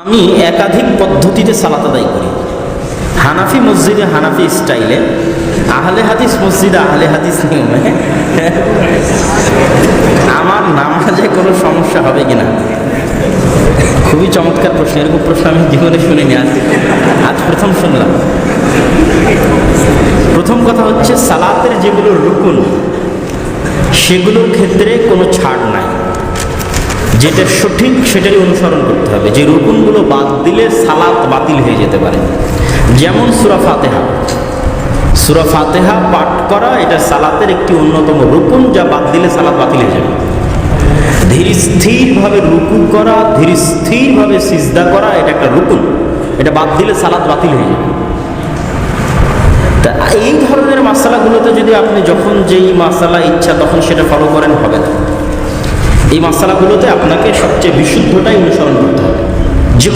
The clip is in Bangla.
আমি একাধিক পদ্ধতিতে সালাত আদায় করি। হানাফি মসজিদে হানাফি স্টাইলে, আহলে হাদিস মসজিদে আহলে হাদিস নিয়মে আমার নামাজে কোনো সমস্যা হবে কিনা? খুবই চমৎকার প্রশ্ন, এরকম প্রশ্ন আমি জীবনে শুনিনি আজ। আজ প্রথম শুনলাম। প্রথম কথা হচ্ছে সালাতের যেগুলো রুকুন, সেগুলোর ক্ষেত্রে কোনো ছাড় নাই। যেটা সঠিক সেটাই অনুসরণ করতে হবে। যে রুকুনগুলো বাদ দিলে সালাত বাতিল হয়ে যেতে পারে। যেমন সুরা ফাতেহা। সুরা ফাতেহা পাঠ করা, এটা সালাতের একটি অন্যতম রুকুন যা বাদ দিলে সালাত বাতিল হয়ে যাবে। ধীর স্থিরভাবে রুকু করা, ধীর স্থিরভাবে সিজদা করা, এটা একটা রুকুন। এটা বাদ দিলে সালাত বাতিল হয়ে যাবে। তা এই ধরনের মশালাগুলোতে যদি আপনি যখন যেই মশালা ইচ্ছা তখন সেটা ফলো করেন, হবে না। এই মশালাগুলোতে আপনাকে সবচেয়ে বিশুদ্ধটাই অনুসরণ করতে হবে। যে